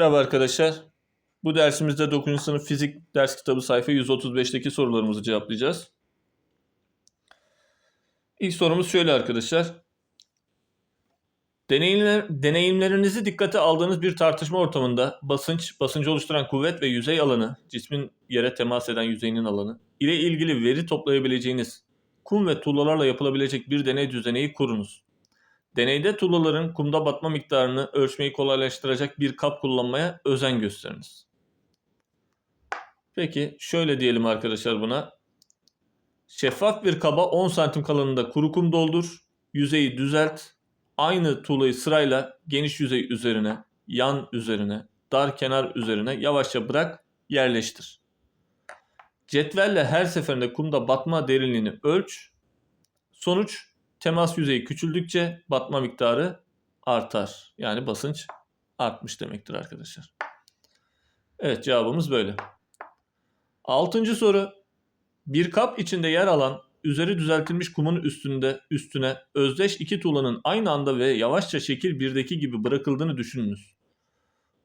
Merhaba arkadaşlar. Bu dersimizde 9. sınıf fizik ders kitabı sayfa 135'teki sorularımızı cevaplayacağız. İlk sorumuz şöyle arkadaşlar. Deneyimler, deneyimlerinizi dikkate aldığınız bir tartışma ortamında basınç, basıncı oluşturan kuvvet ve yüzey alanı, cismin yere temas eden yüzeyinin alanı ile ilgili veri toplayabileceğiniz kum ve tuğlalarla yapılabilecek bir deney düzeneği kurunuz. Deneyde tuğlaların kumda batma miktarını ölçmeyi kolaylaştıracak bir kap kullanmaya özen gösteriniz. Peki şöyle diyelim arkadaşlar buna. Şeffaf bir kaba 10 santim kalınlığında kuru kum doldur. Yüzeyi düzelt. Aynı tuğlayı sırayla geniş yüzey üzerine, yan üzerine, dar kenar üzerine yavaşça bırak, yerleştir. Cetvelle her seferinde kumda batma derinliğini ölç. Sonuç temas yüzeyi küçüldükçe batma miktarı artar. Yani basınç artmış demektir arkadaşlar. Evet cevabımız böyle. Altıncı soru. Bir kap içinde yer alan üzeri düzeltilmiş kumun üstünde üstüne özdeş iki tuğlanın aynı anda ve yavaşça şekil birdeki gibi bırakıldığını düşününüz.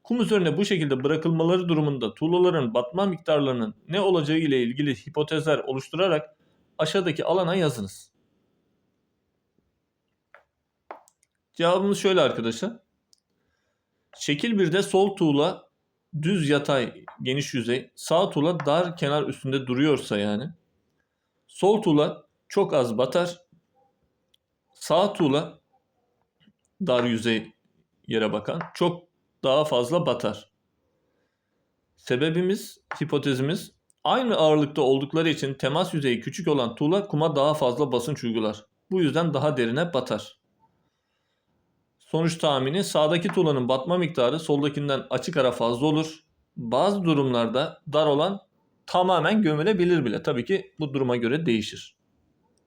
Kum üzerine bu şekilde bırakılmaları durumunda tuğlaların batma miktarlarının ne olacağı ile ilgili hipotezler oluşturarak aşağıdaki alana yazınız. Cevabımız şöyle arkadaşlar. Şekil 1'de sol tuğla düz yatay geniş yüzey, sağ tuğla dar kenar üstünde duruyorsa yani. Sol tuğla çok az batar. Sağ tuğla dar yüzey yere bakan çok daha fazla batar. Sebebimiz, hipotezimiz aynı ağırlıkta oldukları için temas yüzeyi küçük olan tuğla kuma daha fazla basınç uygular. Bu yüzden daha derine batar. Sonuç tahmini sağdaki tuğlanın batma miktarı soldakinden açık ara fazla olur. Bazı durumlarda dar olan tamamen gömülebilir bile. Tabii ki bu duruma göre değişir.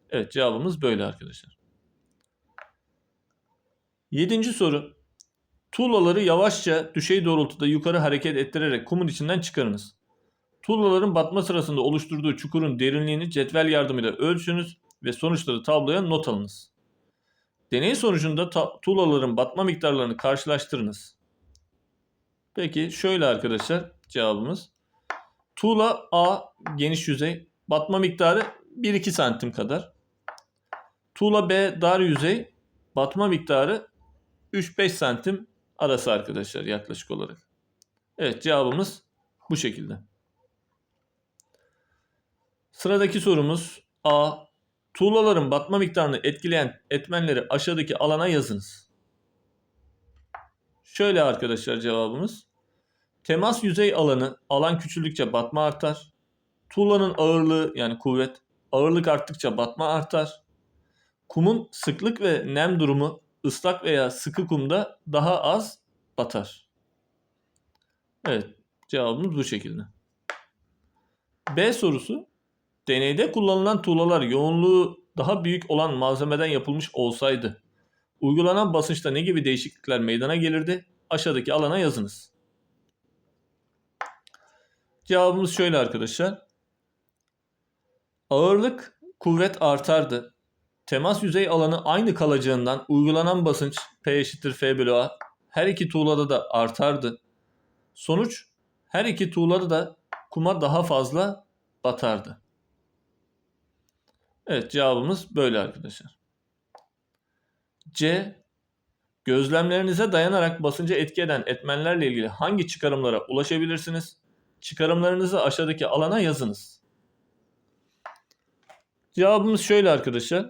Evet cevabımız böyle arkadaşlar. Yedinci soru. Tuğlaları yavaşça düşey doğrultuda yukarı hareket ettirerek kumun içinden çıkarınız. Tuğlaların batma sırasında oluşturduğu çukurun derinliğini cetvel yardımıyla ölçünüz ve sonuçları tabloya not alınız. Deney sonucunda tuğlaların batma miktarlarını karşılaştırınız. Peki şöyle arkadaşlar cevabımız. Tuğla A geniş yüzey batma miktarı 1-2 santim kadar. Tuğla B dar yüzey batma miktarı 3-5 santim arası arkadaşlar yaklaşık olarak. Evet cevabımız bu şekilde. Sıradaki sorumuz A. Tuğlaların batma miktarını etkileyen etmenleri aşağıdaki alana yazınız. Şöyle arkadaşlar cevabımız. Temas yüzey alanı alan küçüldükçe batma artar. Tuğlanın ağırlığı yani kuvvet ağırlık arttıkça batma artar. Kumun sıklık ve nem durumu ıslak veya sıkı kumda daha az batar. Evet cevabımız bu şekilde. B sorusu Deneyde kullanılan tuğlalar yoğunluğu daha büyük olan malzemeden yapılmış olsaydı uygulanan basınçta ne gibi değişiklikler meydana gelirdi? Aşağıdaki alana yazınız. Cevabımız şöyle arkadaşlar. Ağırlık, kuvvet artardı. Temas yüzey alanı aynı kalacağından uygulanan basınç P eşittir F bölü A her iki tuğlada da artardı. Sonuç her iki tuğlada da kuma daha fazla batardı. Evet cevabımız böyle arkadaşlar. C. Gözlemlerinize dayanarak basınca etki eden etmenlerle ilgili hangi çıkarımlara ulaşabilirsiniz? Çıkarımlarınızı aşağıdaki alana yazınız. Cevabımız şöyle arkadaşlar.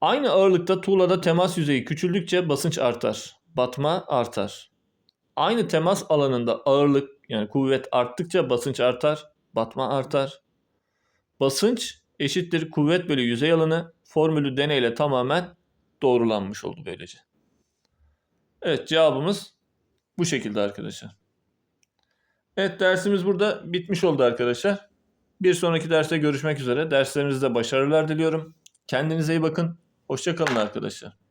Aynı ağırlıkta tuğlada temas yüzeyi küçüldükçe basınç artar. Batma artar. Aynı temas alanında ağırlık yani kuvvet arttıkça basınç artar. Batma artar. Basınç eşittir kuvvet bölü yüzey alanı formülü deneyle tamamen doğrulanmış oldu böylece. Evet cevabımız bu şekilde arkadaşlar. Evet dersimiz burada bitmiş oldu arkadaşlar. Bir sonraki derste görüşmek üzere. Derslerinizde başarılar diliyorum. Kendinize iyi bakın. Hoşçakalın arkadaşlar.